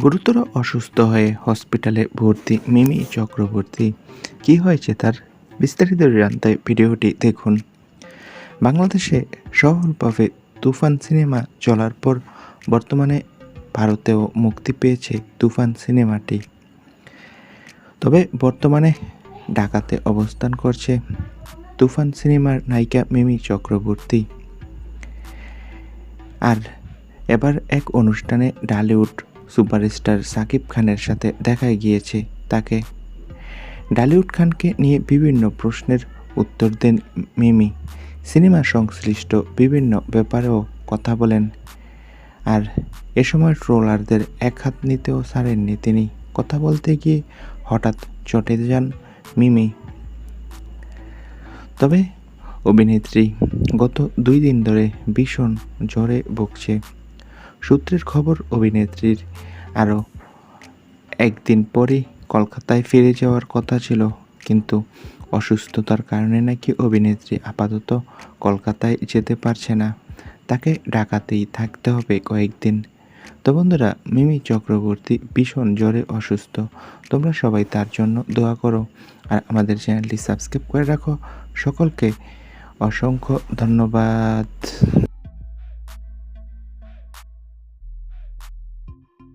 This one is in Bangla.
গুরুতর অসুস্থ হয়ে হসপিটালে ভর্তি মিমি চক্রবর্তী। কী হয়েছে তার বিস্তারিত জানতে ভিডিওটি দেখুন। বাংলাদেশে সফলভাবে তুফান সিনেমা চলার পর বর্তমানে ভারতেও মুক্তি পেয়েছে তুফান সিনেমাটি। তবে বর্তমানে ঢাকাতে অবস্থান করছে তুফান সিনেমার নায়িকা মিমি চক্রবর্তী। আর এবার এক অনুষ্ঠানে ডালিউড সুপারস্টার সাকিব খানের সাথে দেখায় গিয়েছে তাকে। ডালিউড খানকে নিয়ে বিভিন্ন প্রশ্নের উত্তর দেন মিমি। সিনেমা সংশ্লিষ্ট বিভিন্ন ব্যাপারেও কথা বলেন। আর এ সময় ট্রোলারদের এক হাত নিতেও ছাড়েননি তিনি। কথা বলতে গিয়ে হঠাৎ চটে যান মিমি। তবে অভিনেত্রী গত দুই দিন ধরে ভীষণ জ্বরে ভুগছে। সূত্রের খবর, অভিনেত্রীর আরও একদিন পরই কলকাতায় ফিরে যাওয়ার কথা ছিল, কিন্তু অসুস্থতার কারণে নাকি অভিনেত্রী আপাতত কলকাতায় যেতে পারছে না। তাকে ঢাকাতেই থাকতে হবে কয়েকদিন। তো বন্ধুরা, মিমি চক্রবর্তী ভীষণ জ্বরে অসুস্থ। তোমরা সবাই তার জন্য দোয়া করো। আর আমাদের চ্যানেলটি সাবস্ক্রাইব করে রাখো। সকলকে অসংখ্য ধন্যবাদ।